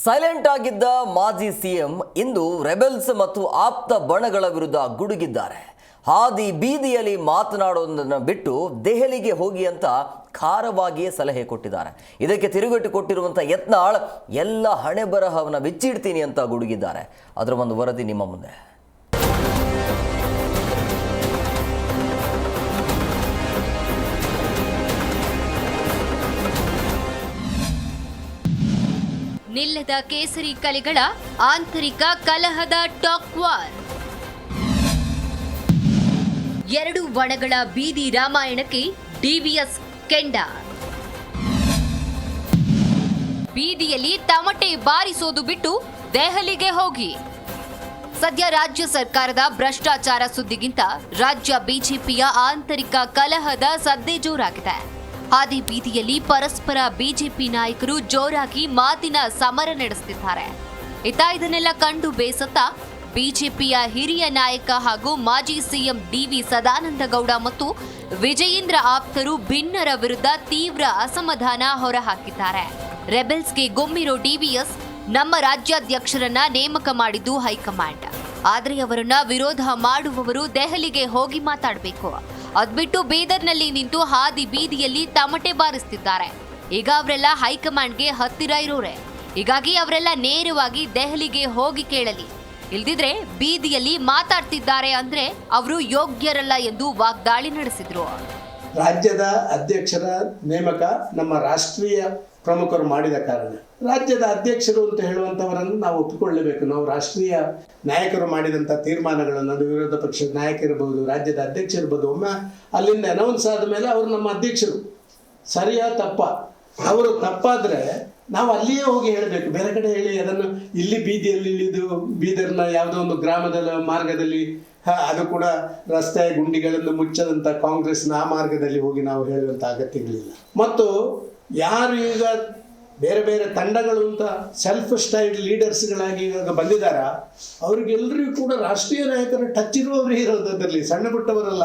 Silent ಆಗಿದ್ದ ಮಾಜಿ CM ಇಂದು rebels ಮತ್ತು ಆಪ್ತ ಬಣಗಳ ವಿರುದ್ಧ ಗುಡುಗಿದ್ದಾರೆ. ಹಾದಿ ಬೀದಿಯಲ್ಲಿ ಮಾತನಾಡುವುದನ್ನು ಬಿಟ್ಟು ದೆಹಲಿಗೆ ಹೋಗಿ ಅಂತ ಖಾರವಾಗಿಯೇ ಸಲಹೆ ಕೊಟ್ಟಿದ್ದಾರೆ. ಇದಕ್ಕೆ ತಿರುಗೇಟು ಕೊಟ್ಟಿರುವಂಥ ಯತ್ನಾಳ್, ಎಲ್ಲ ಹಣೆ ಬರಹವನ್ನು ಬಿಚ್ಚಿಡ್ತೀನಿ ಅಂತ ಗುಡುಗಿದ್ದಾರೆ. ಅದರ ಒಂದು ವರದಿ ನಿಮ್ಮ ಮುಂದೆ. ನಿಲ್ಲದ ಕೇಸರಿ ಕಲೆಗಳ ಆಂತರಿಕ ಕಲಹದ ಟಾಕ್ ವಾರ್. ಎರಡು ವಣಗಳ ಬೀದಿ ರಾಮಾಯಣಕ್ಕೆ ಡಿವಿಎಸ್ ಕೆಂಡ. ಬೀದಿಯಲ್ಲಿ ತಮಟೆ ಬಾರಿಸೋದು ಬಿಟ್ಟು ದೆಹಲಿಗೆ ಹೋಗಿ. ಸದ್ಯ ರಾಜ್ಯ ಸರ್ಕಾರದ ಭ್ರಷ್ಟಾಚಾರ ಸುದ್ದಿಗಿಂತ ರಾಜ್ಯ ಬಿಜೆಪಿಯ ಆಂತರಿಕ ಕಲಹದ ಸದ್ದೇ ಜೋರಾಗಿದೆ. ಹಾದಿ ಬೀದಿಯಲ್ಲಿ ಪರಸ್ಪರ ಬಿಜೆಪಿ ನಾಯಕರು ಜೋರಾಗಿ ಮಾತಿನ ಸಮರ ನಡೆಸುತ್ತಿದ್ದಾರೆ. ಇತ ಇದನ್ನೆಲ್ಲ ಕಂಡು ಬೇಸತ್ತ ಬಿಜೆಪಿಯ ಹಿರಿಯ ನಾಯಕ ಹಾಗೂ ಮಾಜಿ ಸಿಎಂ ಡಿವಿ ಸದಾನಂದ ಗೌಡ ಮತ್ತು ವಿಜಯೇಂದ್ರ ಆಪ್ತರು ಭಿನ್ನರ ವಿರುದ್ಧ ತೀವ್ರ ಅಸಮಾಧಾನ ಹೊರಹಾಕಿದ್ದಾರೆ. ರೆಬೆಲ್ಸ್ಗೆ ಗೊಮ್ಮಿರೋ ಡಿವಿಎಸ್ ನಮ್ಮ ರಾಜ್ಯಾಧ್ಯಕ್ಷರನ್ನ ನೇಮಕ ಮಾಡಿದ್ದು ಹೈಕಮಾಂಡ್. ಆದರೆ ಅವರನ್ನ ವಿರೋಧ ಮಾಡುವವರು ದೆಹಲಿಗೆ ಹೋಗಿ ಮಾತಾಡಬೇಕು. ಅದ್ಬಿಟ್ಟು ಬೀದರ್ನಲ್ಲಿ ನಿಂತು ಹಾದಿ ಬೀದಿಯಲ್ಲಿ ತಮಟೆ ಬಾರಿಸ್ತಿದ್ದಾರೆ. ಈಗ ಅವರೆಲ್ಲ ಹೈಕಮಾಂಡ್ಗೆ ಹತ್ತಿರ ಇರೋರೆ. ಹೀಗಾಗಿ ಅವರೆಲ್ಲ ನೇರವಾಗಿ ದೆಹಲಿಗೆ ಹೋಗಿ ಕೇಳಲಿ. ಇಲ್ದಿದ್ರೆ ಬೀದಿಯಲ್ಲಿ ಮಾತಾಡ್ತಿದ್ದಾರೆ ಅಂದ್ರೆ ಅವರು ಯೋಗ್ಯರಲ್ಲ ಎಂದು ವಾಗ್ದಾಳಿ ನಡೆಸಿದ್ರು. ರಾಜ್ಯದ ಅಧ್ಯಕ್ಷರ ನೇಮಕ ನಮ್ಮ ರಾಷ್ಟ್ರೀಯ ಪ್ರಮುಖರು ಮಾಡಿದ ಕಾರಣ. ರಾಜ್ಯದ ಅಧ್ಯಕ್ಷರು ಅಂತ ಹೇಳುವಂಥವರನ್ನು ನಾವು ಒಪ್ಪಿಕೊಳ್ಳಬೇಕು. ನಾವು ರಾಷ್ಟ್ರೀಯ ನಾಯಕರು ಮಾಡಿದಂಥ ತೀರ್ಮಾನಗಳನ್ನು ವಿರೋಧ ಪಕ್ಷದ ನಾಯಕ ಇರ್ಬೋದು ರಾಜ್ಯದ ಅಧ್ಯಕ್ಷ ಇರ್ಬೋದು ಒಮ್ಮೆ ಅಲ್ಲಿಂದ ಅನೌನ್ಸ್ ಆದ ಮೇಲೆ ಅವರು ನಮ್ಮ ಅಧ್ಯಕ್ಷರು. ಸರಿಯಾ ತಪ್ಪ? ಅವರು ತಪ್ಪಾದರೆ ನಾವು ಅಲ್ಲಿಯೇ ಹೋಗಿ ಹೇಳಬೇಕು. ಬೇರೆ ಕಡೆ ಹೇಳಿ ಅದನ್ನು ಇಲ್ಲಿ ಬೀದಿಯಲ್ಲಿ ಇಳಿದು, ಬೀದರ್ನ ಯಾವುದೋ ಒಂದು ಗ್ರಾಮದ ಮಾರ್ಗದಲ್ಲಿ ಅದು ಕೂಡ ರಸ್ತೆ ಗುಂಡಿಗಳನ್ನು ಮುಚ್ಚದಂಥ ಕಾಂಗ್ರೆಸ್ನ ಆ ಮಾರ್ಗದಲ್ಲಿ ಹೋಗಿ ನಾವು ಹೇಳುವಂಥ ಅಗತ್ಯಗಳಿಲ್ಲ. ಮತ್ತು ಯಾರು ಈಗ ಬೇರೆ ಬೇರೆ ತಂಡಗಳು ಅಂತ ಸೆಲ್ಫ್ ಸ್ಟೈಲ್ ಲೀಡರ್ಸ್ಗಳಾಗಿ ಇವಾಗ ಬಂದಿದ್ದಾರ ಅವ್ರಿಗೆಲ್ಲರಿಗೂ ಕೂಡ ರಾಷ್ಟ್ರೀಯ ನಾಯಕರ ಟಚ್ ಇರುವವರೇ ಇರೋದ್ರಲ್ಲಿ ಸಣ್ಣ ಪುಟ್ಟವರಲ್ಲ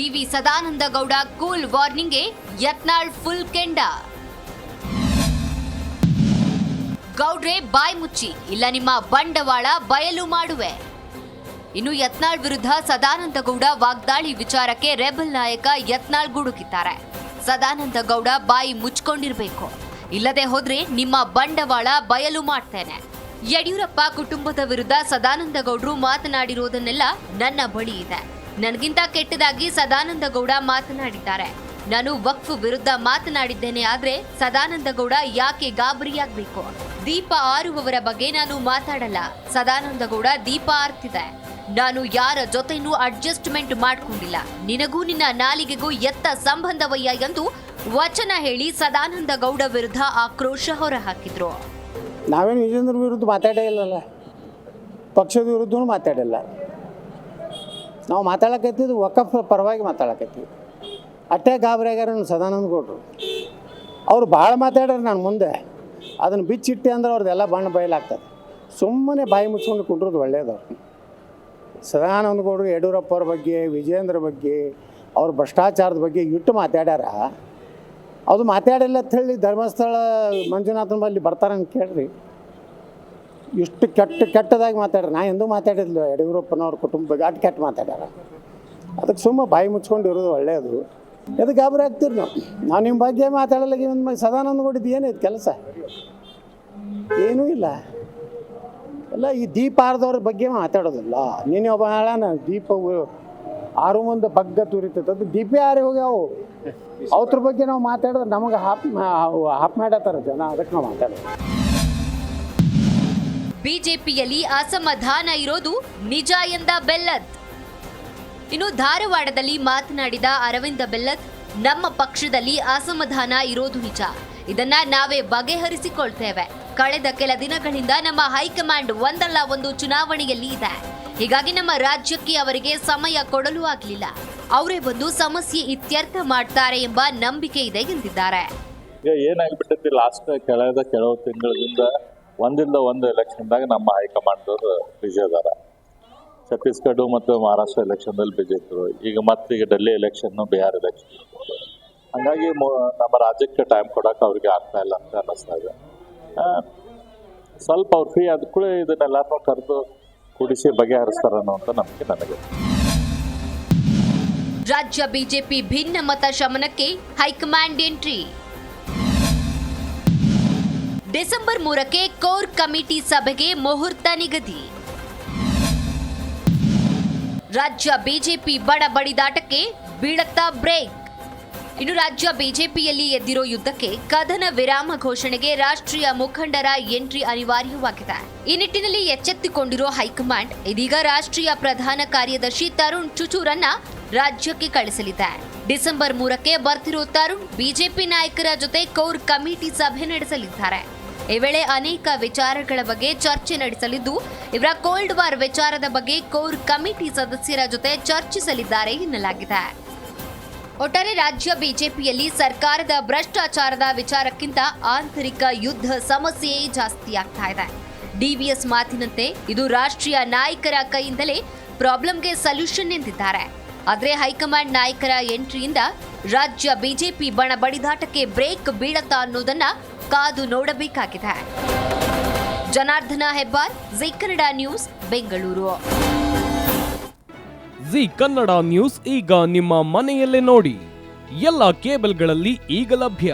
D V Sadananda Gowda cool ವಾರ್ನಿಂಗ್ಗೆ Yatnal full ಕೆಂಡ. ಗೌಡ್ರೆ ಬಾಯ್ ಮುಚ್ಚಿ, ಇಲ್ಲ ನಿಮ್ಮ ಬಂಡವಾಳ ಬಯಲು ಮಾಡುವೆ. ಇನ್ನು ಯತ್ನಾಳ್ ವಿರುದ್ಧ ಸದಾನಂದ ಗೌಡ ವಾಗ್ದಾಳಿ ವಿಚಾರಕ್ಕೆ ರೆಬಲ್ ನಾಯಕ ಯತ್ನಾಳ್ ಗುಡುಕಿದ್ದಾರೆ. ಸದಾನಂದ ಗೌಡ ಬಾಯಿ ಮುಚ್ಕೊಂಡಿರ್ಬೇಕು. ಇಲ್ಲದೆ ಹೋದ್ರೆ ನಿಮ್ಮ ಬಂಡವಾಳ ಬಯಲು ಮಾಡ್ತೇನೆ. ಯಡಿಯೂರಪ್ಪ ಕುಟುಂಬದ ವಿರುದ್ಧ ಸದಾನಂದ ಗೌಡ್ರು ಮಾತನಾಡಿರೋದನ್ನೆಲ್ಲ ನನ್ನ ಬಳಿ ಇದೆ. ನನಗಿಂತ ಕೆಟ್ಟದಾಗಿ ಸದಾನಂದ ಗೌಡ ಮಾತನಾಡಿದ್ದಾರೆ. ನಾನು ವಕ್ಫ್ ವಿರುದ್ಧ ಮಾತನಾಡಿದ್ದೇನೆ ಆದ್ರೆ ಸದಾನಂದ ಗೌಡ ಯಾಕೆ ಗಾಬರಿಯಾಗಬೇಕು? ದೀಪ ಆರುವವರ ಬಗ್ಗೆ ನಾನು ಮಾತಾಡಲ್ಲ. ಸದಾನಂದ ಗೌಡ ದೀಪ ಆರ್ತಿದೆ. ನಾನು ಯಾರ ಜೊತೆನೂ ಅಡ್ಜಸ್ಟ್ಮೆಂಟ್ ಮಾಡ್ಕೊಂಡಿಲ್ಲ. ನಿನಗೂ ನಿನ್ನ ನಾಲಿಗೆಗೂ ಎತ್ತ ಸಂಬಂಧವಯ್ಯ ಎಂದು ವಚನ ಹೇಳಿ ಸದಾನಂದ ಗೌಡ ವಿರುದ್ಧ ಆಕ್ರೋಶ ಹೊರಹಾಕಿದ್ರು. ನಾವೇನು ವಿರುದ್ಧ ಮಾತಾಡೇ ಪಕ್ಷದ ವಿರುದ್ಧ ಮಾತಾಡಿಲ್ಲ. ನಾವು ಮಾತಾಡಕತ್ತಿದ್ದು ವಕಫ್ ಪರವಾಗಿ ಮಾತಾಡಕತ್ತೀವಿ. ಅಟ್ಟೆ ಗಾಬರಿ ಆಗ್ಯಾರ ನಮ್ಮ ಸದಾನಂದ ಗೌಡ್ರು. ಅವ್ರು ಭಾಳ ಮಾತಾಡ್ಯಾರ ನಾನು ಮುಂದೆ. ಅದನ್ನು ಬಿಚ್ಚಿಟ್ಟೆ ಅಂದ್ರೆ ಅವ್ರದ್ದೆಲ್ಲ ಬಣ್ಣ ಬಯಲಾಗ್ತದೆ ಸುಮ್ಮನೆ ಬಾಯಿ ಮುಚ್ಕೊಂಡು ಕುಂಡ್ರದು ಒಳ್ಳೇದು. ಸದಾನಂದ ಗೌಡರು ಯಡಿಯೂರಪ್ಪ ಅವ್ರ ಬಗ್ಗೆ ವಿಜೇಂದ್ರ ಬಗ್ಗೆ, ಅವ್ರ ಭ್ರಷ್ಟಾಚಾರದ ಬಗ್ಗೆ ಇಟ್ಟು ಮಾತಾಡ್ಯಾರ. ಅದು ಮಾತಾಡಿಲ್ಲ ಅಂತ ಹೇಳಿ ಧರ್ಮಸ್ಥಳ ಮಂಜುನಾಥನ ಬಲ್ಲಿ ಬರ್ತಾರಂತ ಕೇಳ್ರಿ. ಇಷ್ಟು ಕೆಟ್ಟ ಕೆಟ್ಟದಾಗಿ ಮಾತಾಡ್ರಿ. ನಾ ಎಂದೂ ಮಾತಾಡಿದ್ಲು, ಯಡಿಯೂರಪ್ಪನವ್ರ ಕುಟುಂಬ ಬಗ್ಗೆ ಅಷ್ಟು ಕೆಟ್ಟ ಮಾತಾಡ್ಯಾರ. ಅದಕ್ಕೆ ಸುಮ್ಮ ಬಾಯಿ ಮುಚ್ಕೊಂಡು ಇರೋದು ಒಳ್ಳೆಯದು ಎದಕ್ಕೆ ಗಾಬರಿ ಆಗ್ತೀರಿ ನಾವು? ನಾವು ನಿಮ್ಮ ಬಗ್ಗೆ ಮಾತಾಡಲ್ಲ ಒಂದು ಸದಾನಂದ ಗೌಡಿದ್ದು ಏನೈತೆ ಕೆಲಸ? ಏನೂ ಇಲ್ಲ. ಎಲ್ಲ ಈ ದೀಪ ಆರ್ದವ್ರ ಬಗ್ಗೆ ಮಾತಾಡೋದಿಲ್ಲ. ನೀನು ಒಬ್ಬ ಹೇಳಣ ದೀಪ ಆರು ಮುಂದೆ ಬಗ್ಗ ತುರಿತೈತೆ. ಅದು ದೀಪ ಯಾರೇ ಹೋಗ್ಯಾವು? ಅವ್ರ ಬಗ್ಗೆ ನಾವು ಮಾತಾಡಿದ್ರೆ ನಮಗೆ ಹಾಪ್ ಹಾಪ್ ಮಾಡತ್ತಾರ ಜನ. ಅದಕ್ಕೆ ನಾವು ಮಾತಾಡೋದು. ಬಿಜೆಪಿಯಲ್ಲಿ ಅಸಮಾಧಾನ ಇರೋದು ನಿಜ ಎಂದ ಬೆಲ್ಲತ್ ಇನ್ನು ಧಾರವಾಡದಲ್ಲಿ ಮಾತನಾಡಿದ ಅರವಿಂದ ಬೆಲ್ಲತ್ ನಮ್ಮ ಪಕ್ಷದಲ್ಲಿ ಅಸಮಾಧಾನ ಇರೋದು ನಿಜ. ಇದನ್ನ ನಾವೇ ಬಗೆಹರಿಸಿಕೊಳ್ತೇವೆ. ಕಳೆದ ಕೆಲ ದಿನಗಳಿಂದ ನಮ್ಮ ಹೈಕಮಾಂಡ್ ಒಂದಲ್ಲ ಒಂದು ಚುನಾವಣೆಯಲ್ಲಿ ಇದೆ. ಹೀಗಾಗಿ ನಮ್ಮ ರಾಜ್ಯಕ್ಕೆ ಅವರಿಗೆ ಸಮಯ ಕೊಡಲು ಆಗಲಿಲ್ಲ. ಅವರೇ ಬಂದು ಸಮಸ್ಯೆ ಇತ್ಯರ್ಥ ಮಾಡ್ತಾರೆ ಎಂಬ ನಂಬಿಕೆ ಇದೆ ಎಂದಿದ್ದಾರೆ. ಈಗ ಏನಾಗ್ಬಿಟ್ಟೈತಿ ಲಾಸ್ಟ್ ಕಳೆದ ಕೆಲವು ತಿಂಗಳಿಂದ? ಒಂದಿಂದ ಒಂದು ಎಲೆಕ್ಷನ್ದಾಗ ನಮ್ಮ ಹೈಕಮಾಂಡ್ದವರು ಬಿಜಿ ಅದಾರ. ಛತ್ತೀಸ್ಗಢ ಮತ್ತು ಮಹಾರಾಷ್ಟ್ರ ಎಲೆಕ್ಷನ್ದಲ್ಲಿ ಬಿಜಿ ಇದ್ರು. ಈಗ ಮತ್ತೆ ಈಗ ಡೆಲ್ಲಿ ಎಲೆಕ್ಷನ್ನು ಬಿಹಾರ್ ಎಲೆಕ್ಷನ್. ಹಂಗಾಗಿ ನಮ್ಮ ರಾಜ್ಯಕ್ಕೆ ಟೈಮ್ ಕೊಡಕ್ಕೆ ಅವ್ರಿಗೆ ಆಗ್ತಾ ಇಲ್ಲ ಅಂತ ಅನ್ನಿಸ್ತಾ ಇದೆ. ಸ್ವಲ್ಪ ಅವ್ರು ಫ್ರೀ ಆದ ಕೂಡ ಇದನ್ನೆಲ್ಲರೂ ಕರೆದು ಕುಡಿಸಿ ಬಗೆಹರಿಸ್ತಾರೆ ಅಂತ ನಂಬಿಕೆ ನನಗೆ. ರಾಜ್ಯ ಬಿಜೆಪಿ ಭಿನ್ನ ಮತ ಶಮನಕ್ಕೆ ಹೈಕಮಾಂಡ್ ಎಂಟ್ರಿ. ಡಿಸೆಂಬರ್ ಮೂರಕ್ಕೆ ಕೋರ್ ಕಮಿಟಿ ಸಭೆಗೆ ಮುಹೂರ್ತ ನಿಗದಿ. ರಾಜ್ಯ ಬಿಜೆಪಿ ಬಡ ಬಡಿದಾಟಕ್ಕೆ ಬೀಳತ್ತಾ ಬ್ರೇಕ್. ಇನ್ನು ರಾಜ್ಯ ಬಿಜೆಪಿಯಲ್ಲಿ ಎದ್ದಿರೋ ಯುದ್ಧಕ್ಕೆ ಕದನ ವಿರಾಮ ಘೋಷಣೆಗೆ ರಾಷ್ಟ್ರೀಯ ಮುಖಂಡರ ಎಂಟ್ರಿ ಅನಿವಾರ್ಯವಾಗಿದೆ. ಈ ನಿಟ್ಟಿನಲ್ಲಿ ಎಚ್ಚೆತ್ತುಕೊಂಡಿರೋ ಹೈಕಮಾಂಡ್ ಇದೀಗ ರಾಷ್ಟ್ರೀಯ ಪ್ರಧಾನ ಕಾರ್ಯದರ್ಶಿ ತರುಣ್ ಚುಚೂರನ್ನ ರಾಜ್ಯಕ್ಕೆ ಕಳಿಸಲಿದೆ. ಡಿಸೆಂಬರ್ ಮೂರಕ್ಕೆ ಬರ್ತಿರೋ ತರುಣ್ ಬಿಜೆಪಿ ನಾಯಕರ ಜೊತೆ ಕೋರ್ ಕಮಿಟಿ ಸಭೆ ನಡೆಸಲಿದ್ದಾರೆ. ಈ ವೇಳೆ ಅನೇಕ ವಿಚಾರಗಳ ಬಗ್ಗೆ ಚರ್ಚೆ ನಡೆಸಲಿದ್ದು, ಇವರ ಕೋಲ್ಡ್ ವಾರ್ ವಿಚಾರದ ಬಗ್ಗೆ ಕೋರ್ ಕಮಿಟಿ ಸದಸ್ಯರ ಜೊತೆ ಚರ್ಚಿಸಲಿದ್ದಾರೆ ಎನ್ನಲಾಗಿದೆ. ಒಟ್ಟಾರೆ ರಾಜ್ಯ ಬಿಜೆಪಿಯಲ್ಲಿ ಸರ್ಕಾರದ ಭ್ರಷ್ಟಾಚಾರದ ವಿಚಾರಕ್ಕಿಂತ ಆಂತರಿಕ ಯುದ್ಧ ಸಮಸ್ಯೆಯೇ ಜಾಸ್ತಿ ಆಗ್ತಾ ಇದೆ. ಡಿವಿಎಸ್ ಮಾತಿನಂತೆ ಇದು ರಾಷ್ಟ್ರೀಯ ನಾಯಕರ ಕೈಯಿಂದಲೇ ಪ್ರಾಬ್ಲಮ್ಗೆ ಸೊಲ್ಯೂಷನ್ ಎಂದಿದ್ದಾರೆ. ಆದರೆ ಹೈಕಮಾಂಡ್ ನಾಯಕರ ಎಂಟ್ರಿಯಿಂದ ರಾಜ್ಯ ಬಿಜೆಪಿ ಬಣ ಬಡಿದಾಟಕ್ಕೆ ಬ್ರೇಕ್ ಬೀಳತ್ತಾ ಅನ್ನೋದನ್ನ ಕಾದು ನೋಡಬೇಕಾಗಿದೆ. Janardhana Hebbar Zee Kannada News Bengaluru. Zee Kannada News ಈಗ ನಿಮ್ಮ ಮನೆಯಲ್ಲೇ ನೋಡಿ. ಎಲ್ಲ ಕೇಬಲ್ಗಳಲ್ಲಿ ಈಗ ಲಭ್ಯ.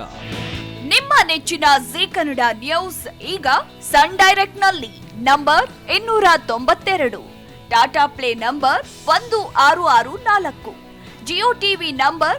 ನಿಮ್ಮ ನೆಚ್ಚಿನ ಜಿ ಕನ್ನಡ ನ್ಯೂಸ್ ಈಗ ಸನ್ ಡೈರೆಕ್ಟ್ನಲ್ಲಿ ನಂಬರ್ ಇನ್ನೂರ ತೊಂಬತ್ತೆರಡು ಟಾಟಾ ಪ್ಲೇ ನಂಬರ್ ಒಂದು ಆರು ಆರು ನಾಲ್ಕು ಜಿಯೋ ಟಿವಿ ನಂಬರ್